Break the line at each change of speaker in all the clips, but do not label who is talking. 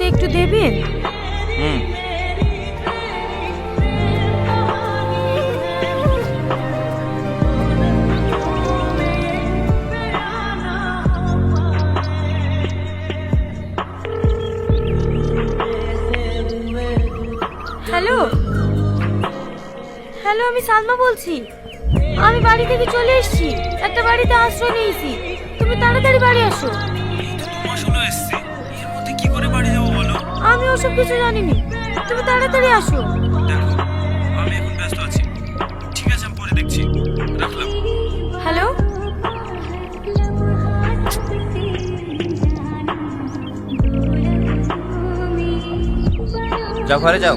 ফোনটা একটু দেবেন
হুম।
হ্যালো? হ্যালো আমি সালমা বলছি। আমি বাড়ি থেকে চলে এসেছি। একটা বাড়িতে আশ্রয় নিয়েছি। তুমি তাড়াতাড়ি বাড়ি আসো। ওসব কিছু জানিনি। তুমি তাড়াতাড়ি আসো।
দেখো আমি এখন ব্যস্ত আছি। ঠিক আছে আমি পরে দেখছি। রাখলাম।
হ্যালো?
যাও ঘরে যাও।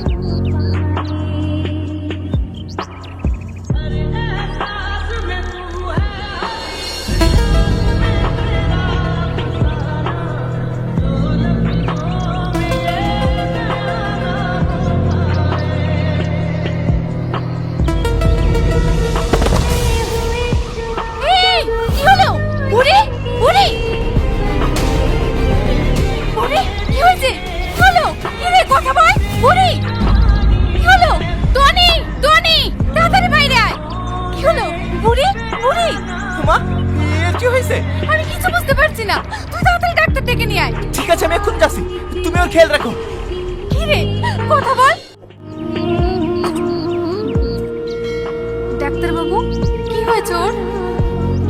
বুড়ি বুড়ি।
মা এর কি হয়েছে?
আমি কিছু বুঝতে পারছি না। তুই তাড়াতাড়ি ডাক্তার ডেকে নিয়ে আয়।
ঠিক আছে আমি এখন যাচ্ছি। তুমি ওর খেয়াল রাখো।
কি রে? কথা বল। ডাক্তার বাবু কি হয়েছে ওর?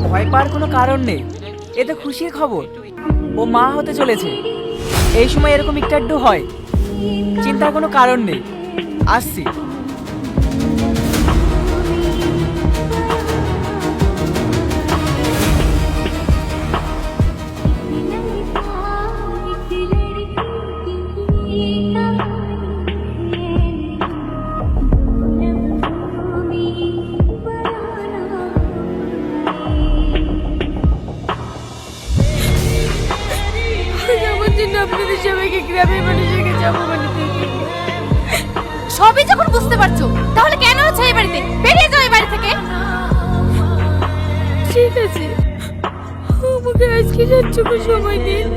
ভয় পাওয়ার কোনো কারণ নেই। এ তো খুশির খবর। ও মা হতে চলেছে। এই সময় এরকম একটু হয়। চিন্তার কোনো কারণ নেই। আসছি।
আপনাদের সবাইকে গ্রামের মানুষের কাছে হতে সবই যখন বুঝতে পারছ তাহলে কেন আছো এই বাড়িতে? বেরিয়ে যাও এই বাড়ি থেকে। ঠিক আছে। আমাকে আজকে রাতটুকু সময় দিন।